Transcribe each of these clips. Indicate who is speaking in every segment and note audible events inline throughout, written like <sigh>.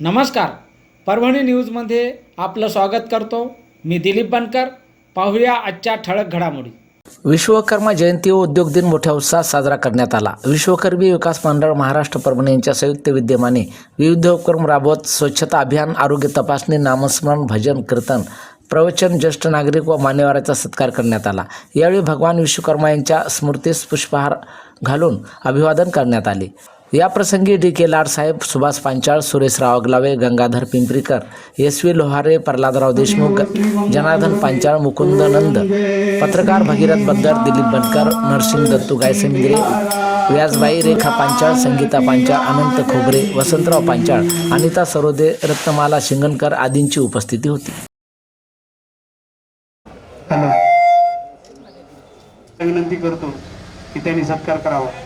Speaker 1: नमस्कार. परभणी न्यूजमध्ये आपलं स्वागत करतो. मी दिलीप बनकर. पाहूया आजच्या ठळक घडामोडी.
Speaker 2: विश्वकर्मा जयंती व उद्योग दिन मोठ्या उत्साहात साजरा करण्यात आला. विश्वकर्मी विकास मंडळ महाराष्ट्र परभणी यांच्या संयुक्त विद्यमाने विविध उपक्रम राबवत स्वच्छता अभियान आरोग्य तपासणी नामस्मरण भजन कीर्तन प्रवचन ज्येष्ठ नागरिक व मान्यवराचा सत्कार करण्यात आला. यावेळी भगवान विश्वकर्मा यांच्या स्मृतीस पुष्पहार घालून अभिवादन करण्यात आले. या प्रसंगी डी के लाडसाहेब सुभाष पांचाळ सुरेशराव अगलावे गंगाधर पिंपरीकर एस व्ही लोहारे प्रल्हादराव देशमुख जनार्दन पांचाळ मुकुंद नंद पत्रकार भगीरथ बद्दर दिलीप बनकर नरसिंग दत्तू गायसेंद्रे व्यासबाई रेखा पांचाळ संगीता पांचाळ अनंत खोबरे वसंतराव पांचाळ अनिता सरोदे रत्नमाला शिंगणकर आदींची उपस्थिती होती.
Speaker 3: विनंती करतो की त्यांनी सत्कार करावा.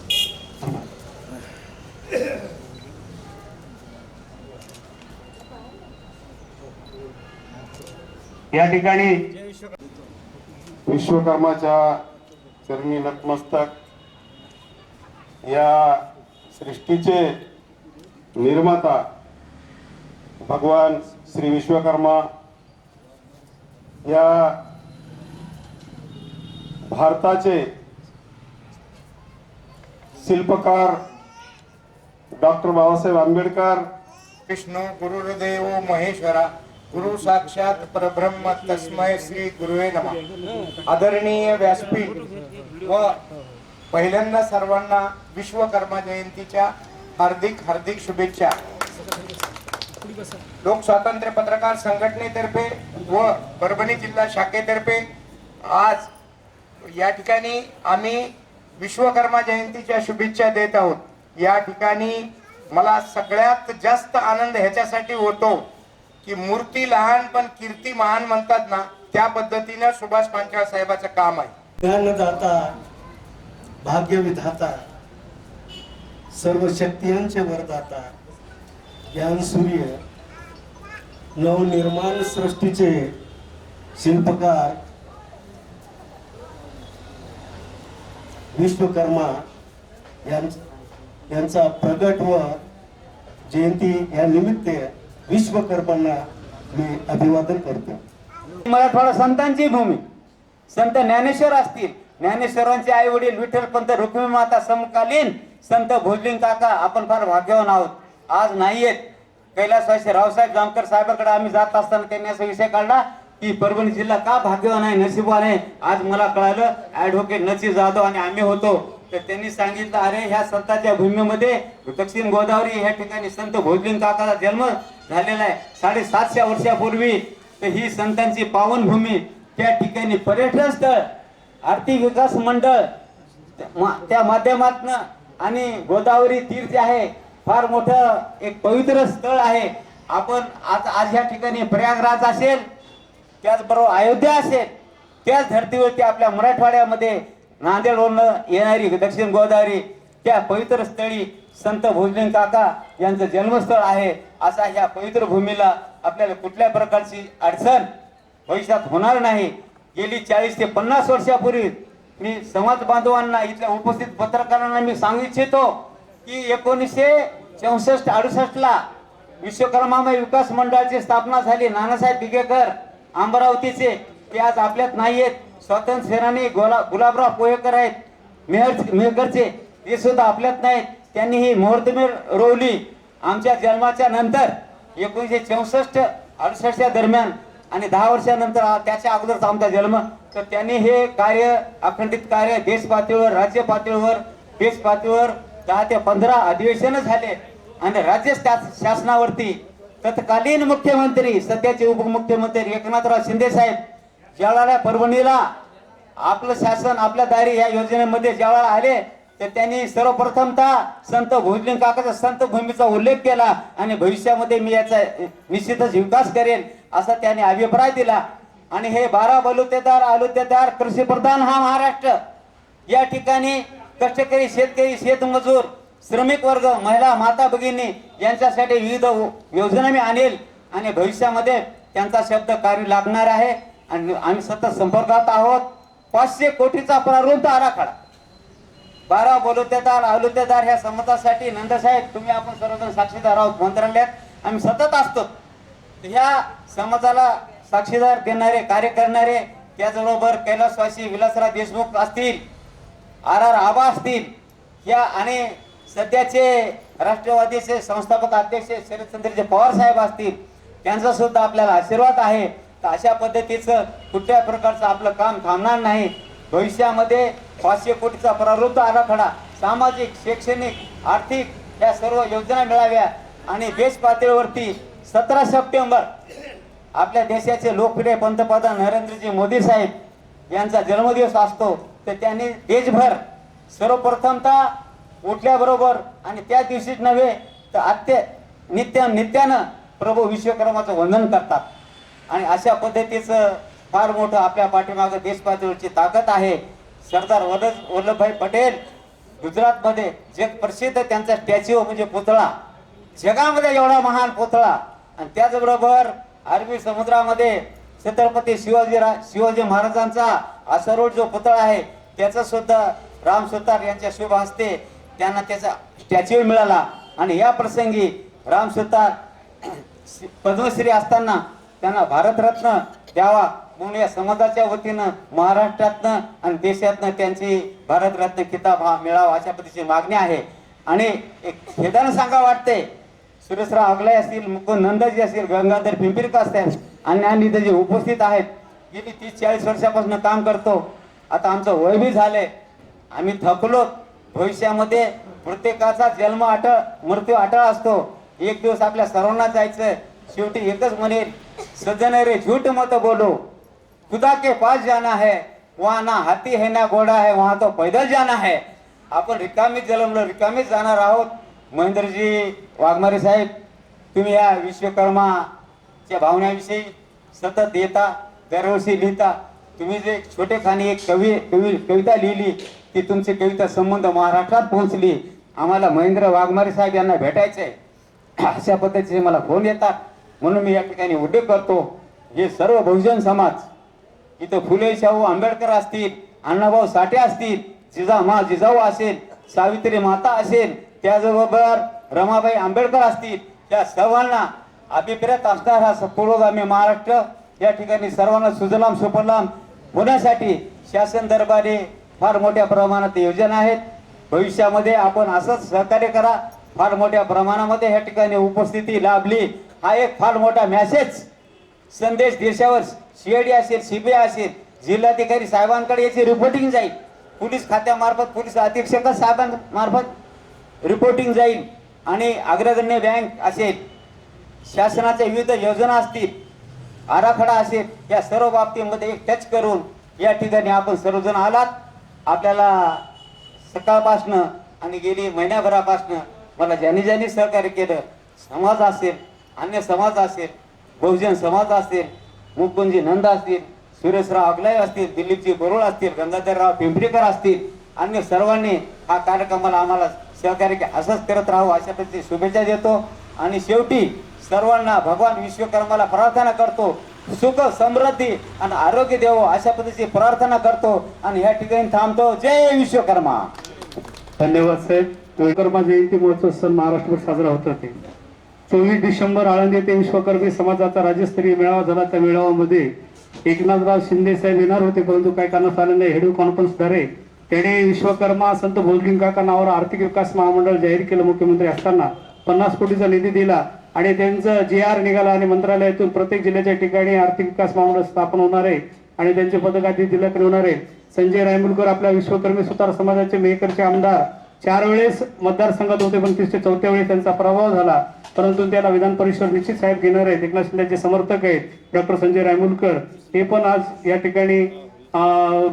Speaker 3: या ठिकाणी विश्वकर्माच्या चरणी नतमस्तक या सृष्टीचे निर्माता भगवान श्री विश्वकर्मा या भारताचे शिल्पकार डॉक्टर बाबासाहेब आंबेडकर
Speaker 4: विष्णू गुरुर्देव महेश्वरा गुरु साक्षात परब्रह्म तस्मय श्री गुरुवे नमा. आदरणीय व्यासपीठ व पहिल्यांदा सर्वांना विश्वकर्मा जयंतीच्या हार्दिक हार्दिक शुभेच्छा. लोक स्वातंत्र्य पत्रकार संघटनेतर्फे व परभणी जिल्हा शाखेतर्फे आज या ठिकाणी आम्ही विश्वकर्मा जयंतीच्या शुभेच्छा देत आहोत. या ठिकाणी मला सगळ्यात जास्त आनंद ह्याच्यासाठी होतो. की मूर्ती लहान पण कीर्ती महान म्हणतात ना त्या पद्धतीनं सुभाष पांचाळ साहेबाचं काम आहे.
Speaker 5: ज्ञानदाता भाग्यविधाता सर्व शक्तियांचे वरदाता ज्ञान सूर्य नवनिर्माण सृष्टीचे शिल्पकार विश्वकर्मा यांचा यांचा प्रगट व जयंती या निमित्त विश्वकर्मांना मी अभिवादन करतो.
Speaker 6: मराठवाडा संतांची भूमी. संत ज्ञानेश्वर असतील. ज्ञानेश्वरांचे आई वडील विठ्ठल पंत रुक्मिणी माता समकालीन संत भोजलिंग काका आपण फार भाग्यवान आहोत. आज नाहीयेत. कैलासवासी रावसाहेब जामकर साहेबांकडे आम्ही जात असताना त्यांनी असा विषय काढला की परभणी जिल्हा का भाग्यवान आहे नशिबवान आहे? आज मला कळालं ऍडव्होकेट नची जाधव आणि आम्ही होतो. तर त्यांनी सांगितलं अरे ह्या संतांच्या भूमीमध्ये दक्षिण गोदावरी ह्या ठिकाणी संत भोजलिंग काकाचा जन्म झालेला आहे. साडेसातशे वर्षापूर्वी तर ही संतांची पावनभूमी त्या ठिकाणी पर्यटन स्थळ आर्थिक विकास मंडळ त्या माध्यमातन त्या आणि गोदावरी तीर्थ आहे. फार मोठं एक पवित्र स्थळ आहे. आपण आज आज ह्या ठिकाणी प्रयागराज असेल त्याचबरोबर अयोध्या असेल त्याच धर्तीवरती आपल्या मराठवाड्यामध्ये नांदेडवरून येणारी दक्षिण गोदावरी त्या पवित्र स्थळी संत भोजलिंग काका यांचं जन्मस्थळ आहे. असा ह्या पवित्र भूमीला आपल्याला कुठल्या प्रकारची अडचण भविष्यात होणार नाही. गेली चाळीस ते पन्नास वर्षापूर्वी मी समाज बांधवांना इथल्या उपस्थित पत्रकारांना मी सांगू इच्छितो की एकोणीसशे चौसष्ट अडुसष्ट ला विश्वकर्मामय विकास मंडळाची स्थापना झाली. नानासाहेब बिगेकर अमरावतीचे ते आज आपल्यात नाहीयेत. स्वातंत्र्य सेनानी गोला गुलाबराव पोहेकर आहेत. मेहर मेहकरचे ते सुद्धा आपल्यात नाहीत. त्यांनी ही मुहूर्तमेळ रोवली आमच्या जन्माच्या नंतर एकोणीसशे चौसष्ट अडुसष्टच्या दरम्यान आणि दहा वर्षानंतर त्याच्या अगोदरचा आमचा जन्म. तर त्यांनी हे कार्य अखंडित कार्य देश पातळीवर राज्य पातळीवर देश पातळीवर दहा ते पंधरा अधिवेशन झाले. आणि राज्य शासनावरती तत्कालीन मुख्यमंत्री सध्याचे उपमुख्यमंत्री एकनाथराव शिंदे साहेब ज्यावेळेला परभणीला आपलं शासन आपल्या दारी या योजनेमध्ये ज्यावेळेला आले तर त्यांनी सर्वप्रथमतः संत भोजलिंग काकाचा संत भूमीचा उल्लेख केला आणि भविष्यामध्ये मी याचा निश्चितच विकास करेन असा त्याने अभिप्राय दिला. आणि हे बारा बलुतेदार आलुतेदार कृषी प्रधान हा महाराष्ट्र. या ठिकाणी कष्टकरी शेतकरी शेतमजूर श्रमिक वर्ग महिला माता भगिनी यांच्यासाठी विविध योजना मी आणेल आणि भविष्यामध्ये त्यांचा शब्द कार्य लागणार आहे. आणि आम्ही सतत संपर्कात आहोत. पाचशे कोटीचा प्रारूप आराखडा. बारा बोलुतेदार आलुतेदार ह्या समाजासाठी नंदसाहेब तुम्ही आपण सर्वजण साक्षीदार आहोत. मंत्रालयात आम्ही सतत असतो. ह्या समाजाला साक्षीदार देणारे कार्य करणारे त्याचबरोबर कैलासवासी विलासराव देशमुख असतील आर आर आबा असतील ह्या आणि सध्याचे राष्ट्रवादीचे संस्थापक अध्यक्ष शरदचंद्रजी पवार साहेब असतील त्यांचा सुद्धा आपल्याला आशीर्वाद आहे. तर अशा पद्धतीचं कुठल्या प्रकारचं आपलं काम थांबणार नाही. भविष्यामध्ये पाचशे कोटीचा प्रारूप आराखडा सामाजिक शैक्षणिक आर्थिक या सर्व योजना मिळाव्या आणि देश पातळीवरती सतरा सप्टेंबर आपल्या देशाचे लोकप्रिय पंतप्रधान नरेंद्रजी मोदी साहेब यांचा जन्मदिवस असतो तर त्यांनी देशभर सर्वप्रथमता उठल्याबरोबर आणि त्या दिवशीच नव्हे तर आत्य नित्य नित्यानं प्रभू विश्वकर्माचं वंदन करतात. आणि अशा पद्धतीचं फार मोठं आपल्या पाठीमागं देशपातळीवरची ताकद आहे. सरदार वल्लभ वल्लभभाई पटेल गुजरातमध्ये जग प्रसिद्ध त्यांचा स्टॅच्यू म्हणजे पुतळा. जगामध्ये एवढा महान पुतळा. आणि त्याचबरोबर अरबी समुद्रामध्ये छत्रपती शिवाजी रा- शिवाजी महाराजांचा असरोड जो पुतळा आहे त्याचा सुद्धा राम सुतार यांच्या शुभ हस्ते त्यांना त्याचा स्टॅच्यू मिळाला. आणि या प्रसंगी राम सुतार <clears throat> पद्मश्री असताना त्यांना भारतरत्न द्यावा म्हणून या समाजाच्या वतीनं महाराष्ट्रातनं आणि देशातनं त्यांची भारतरत्न किताब हा मिळावा अशा पद्धतीची मागणी आहे. आणि एक खेदानं सांगा वाटते सुरेशराव अगलाय असतील मुकुंद नंदजी असतील गंगाधर पिंपरीकर असतील आणि आणि इथे जे उपस्थित आहेत गेली तीस चाळीस वर्षापासून काम करतो. आता आमचं वय बी झालंय. आम्ही थकलो. भविष्यामध्ये प्रत्येकाचा जन्म अटळ मृत्यू अटळ असतो. एक दिवस आपल्या सर्वांना जायचं शेवटी एकच म्हणेल सज्जन रे झूठ मत बोलो. खुदा के पास जाना है वहाँ ना हाथी है ना घोडा है वहाँ तो पैदल जाना है। आपण रिकामीच जलमलो रिकामीच जाणार आहोत. महेंद्रजी वाघमारे साहेब तुम्ही या विश्वकर्माच्या भावनाविषयी सतत येता दरवर्षी लिहिता. तुम्ही जे छोटे खाणी एक कवी कवी कविता लिहिली ती तुमची कविता संबंध महाराष्ट्रात पोहोचली. आम्हाला महेंद्र वाघमारे साहेब यांना भेटायचंय. अशा पद्धतीचे मला फोन येतात. म्हणून मी या ठिकाणी उल्लेख करतो. हे सर्व बहुजन समाज इथं फुले शाहू आंबेडकर असतील अण्णाभाऊ साठे असतील जिजा मा जिजाऊ असेल सावित्री माता असेल त्याचबरोबर रमाबाई आंबेडकर असतील त्या सर्वांना अभिप्रेत असणारा हा पुरोगामी महाराष्ट्र या ठिकाणी सर्वांना सुजलाम सुफलाम. होण्यासाठी शासन दरबारी फार मोठ्या प्रमाणात योजना आहेत. भविष्यामध्ये आपण असंच सहकार्य करा. फार मोठ्या प्रमाणामध्ये या ठिकाणी उपस्थिती लाभली. हा एक फार मोठा मॅसेज संदेश देशावर सीआयडी असेल सीबीआय असेल जिल्हाधिकारी साहेबांकडे याची रिपोर्टिंग जाईल. पोलीस खात्यामार्फत पोलीस अधीक्षक साहेबांमार्फत रिपोर्टिंग जाईल. आणि अग्रगण्य बँक असेल शासनाच्या विविध योजना असतील आराखडा असेल या सर्व बाबतीमध्ये एक टच करून या ठिकाणी आपण सर्वजण आलात. आपल्याला सकाळपासनं आणि गेली महिन्याभरापासनं मला ज्यांनी ज्यांनी सहकार्य केलं समाज असेल अन्य समाज असेल बहुजन समाज असतील मुकुंजी नंद असतील सुरेशराव अगलाय असतील दिलीपजी बरोळ असतील गंगाधरराव पिंपरीकर असतील अन्य सर्वांनी हा कार्यक्रमाला आम्हाला सहकार्य असंच करत राहू अशा पद्धतीची शुभेच्छा देतो. आणि शेवटी सर्वांना भगवान विश्वकर्माला प्रार्थना करतो. सुख समृद्धी आणि आरोग्य देवो अशा पद्धतीची प्रार्थना करतो. आणि या ठिकाणी थांबतो. जय विश्वकर्मा.
Speaker 3: धन्यवाद साहेब. विश्वकर्मा जयंती महोत्सव सण महाराष्ट्रभर साजरा होत होते. चोवीस डिसेंबर आळंदी येथे विश्वकर्मी समाजाचा राज्यस्तरीय मेळावा झाला. त्या मेळाव्यामध्ये एकनाथराव शिंदे साहेब येणार होते परंतु काही कारणास आले नाही. हेडू कॉन्फरन्सद्वारे त्याने विश्वकर्मा संत भोजलिंग काका नावावर आर्थिक विकास महामंडळ जाहीर केलं मुख्यमंत्री असताना. पन्नास कोटीचा निधी दिला आणि त्यांचं जे आर निघाला आणि मंत्रालयातून प्रत्येक जिल्ह्याच्या ठिकाणी आर्थिक विकास महामंडळ स्थापन होणार आहे आणि त्यांचे पदक आधी जिल्ह्याकडे होणार आहे. संजय रायमुलकर आपल्या विश्वकर्मी सुतार समाजाचे मेकरचे आमदार. चार वेळेस मतदारसंघात होते पण तिसरे चौथ्या वेळेस त्यांचा प्रभाव झाला. परंतु त्याला विधान परिषद निश्चित साहेब घेणार आहेत. एकनाथ शिंदेचे समर्थक आहेत. डॉक्टर संजय रायमुलकर हे पण आज या ठिकाणी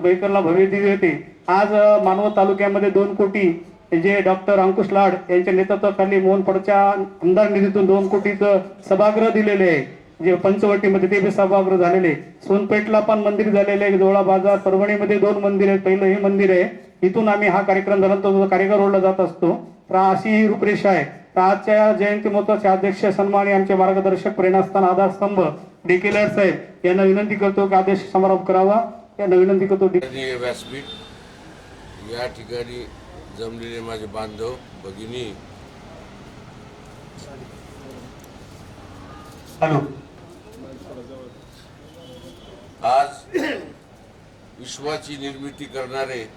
Speaker 3: बेकरला भव्य दिली होती. आज मानवत तालुक्यामध्ये दोन कोटी जे डॉक्टर अंकुश लाड यांच्या नेतृत्वाखाली मोहनपडच्या आमदार निधीतून दोन कोटीचं सभागृह दिलेले आहे. जे पंचवटीमध्ये ते बी सभागृह झालेले सोनपेठला पण मंदिर झालेले आहे. जोळा बाजार परभणीमध्ये दोन मंदिर आहेत. पहिलं हे मंदिर आहे. इथून आम्ही हा कार्यक्रम झाल्यानंतर कार्यक्रम रोडला जात असतो. तर अशी ही रूपरेषा आहे. तर आजच्या जयंती महोत्सवाचे अध्यक्ष सन्मानी आमचे मार्गदर्शक प्रेरणास्थान आधारस्तंभ डिकेलर साहेब यांना विनंती करतो की आदेश समारोप करावा. यांना विनंती करतो डी-
Speaker 7: व्यासपीठ या ठिकाणी जमलेले माझे बांधव भगिनी.
Speaker 3: हॅलो.
Speaker 7: आज विश्वाची निर्मिती करणारे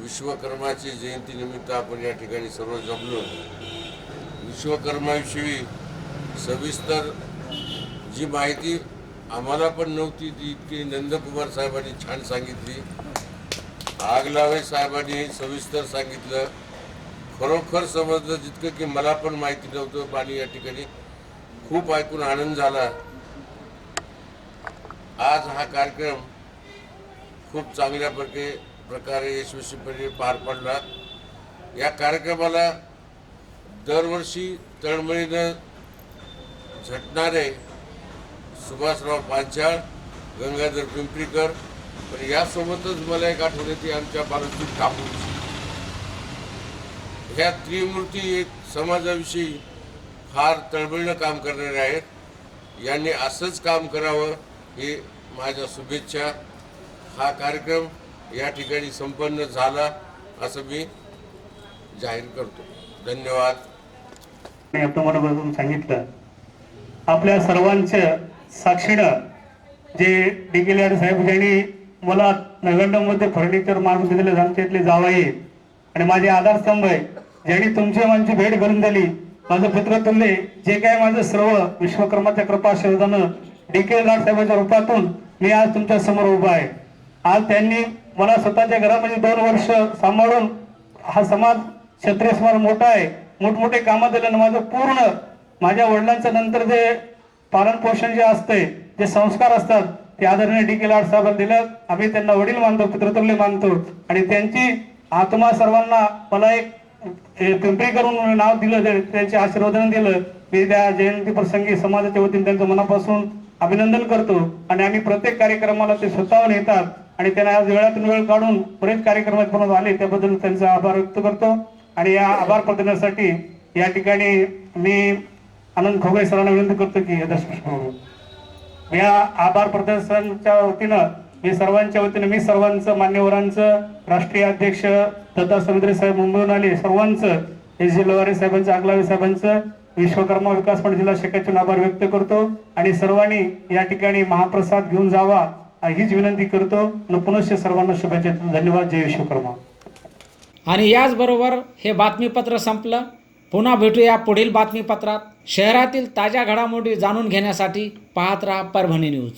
Speaker 7: विश्वकर्माची जयंती निमित्त आपण या ठिकाणी सर्व जमलो. विश्वकर्माविषयी सविस्तर जी माहिती आम्हाला पण नव्हती ती इतकी नंदकुमार साहेबांनी छान सांगितली. आगलावे साहेबांनी सविस्तर सांगितलं. खरोखर समजलं जितकं की मला पण माहिती नव्हतं आणि या ठिकाणी खूप ऐकून आनंद झाला. आज हा कार्यक्रम खूप चांगल्या प्रकारे प्रकारे यशस्वीपणे पार पडला या कार्यक्रमाला दरवर्षी तळमळीनं झटणारे सुभाषराव पांचाळ गंगाधर पिंपरीकर पण यासोबतच मला एक आठवण येते आमच्या बालजीत कापूरची. ह्या त्रिमूर्ती एक समाजाविषयी फार तळमळीनं काम करणारे आहेत. यांनी असंच काम करावं हे माझ्या शुभेच्छा. हा कार्यक्रम या ठिकाणी संपन्न झाला असं मी जाहीर करतो. धन्यवाद.
Speaker 3: आणि बघून सांगितलं आपल्या सर्वांच्या साक्षीनं जे डिकेलाड साहेब यांनी मला नगंडमध्ये फर्निचर मारून दिलेले आमच्या इथले जावाई आणि माझे आधारस्तंभ आहे ज्यांनी तुमची माझी भेट करून दिली. माझं पितृतुल्य जे काय माझं सर्व विश्वकर्माच्या कृपा आशीर्वादानं डी के साहेबांच्या रूपातून मी आज तुमच्यासमोर उभा आहे. आज त्यांनी मला स्वतःच्या घरामध्ये म्हणजे दोन वर्ष सांभाळून हा समाज क्षत्रिय समाज मोठा आहे. मोठमोठे कामं दिल्यानं माझं पूर्ण माझ्या वडिलांचं नंतर जे पालन पोषण जे असते जे संस्कार असतात ते आदरणीय डी के लाड साहेबांना दिलं. आम्ही त्यांना वडील मानतो पितृतुल्य मानतो आणि त्यांची आत्मा सर्वांना मला एक पिंपरी करून नाव दिलं ते- त्यांचे आशीर्वादन दिलं. मी त्या जयंती प्रसंगी समाजाच्या वतीने त्यांचं मनापासून अभिनंदन करतो आणि आम्ही प्रत्येक कार्यक्रमाला ते स्वतःहून येतात. आणि त्यांना आज वेळातून वेळ काढून बरेच कार्यक्रमात पण आले त्याबद्दल त्यांचा आभार व्यक्त करतो. आणि या आभार प्रदर्शनासाठी या ठिकाणी मी आनंद खोगळे सरांना विनंती करतो की यशस्वी या आभार प्रदर्शनच्या वतीनं मी सर्वांच्या वतीनं मी सर्वांचं मान्यवरांचं राष्ट्रीय अध्यक्ष दत्ता समुद्रे साहेब मुंबईहून आले सर्वांचं एस जी लवारे साहेबांचं आगलावे साहेबांचं विश्वकर्मा विकास पण जिल्हा शाखेतून आभार व्यक्त करतो. आणि सर्वांनी या ठिकाणी महाप्रसाद घेऊन जावा हीच विनंती करतो आणि पुनश्च सर्वांना शुभेच्छा धन्यवाद. जय विश्वकर्मा.
Speaker 1: आणि याचबरोबर हे बातमीपत्र संपलं. पुन्हा भेटूया पुढील बातमीपत्रात. शहरातील ताज्या घडामोडी जाणून घेण्यासाठी पाहत राहा परभणी न्यूज.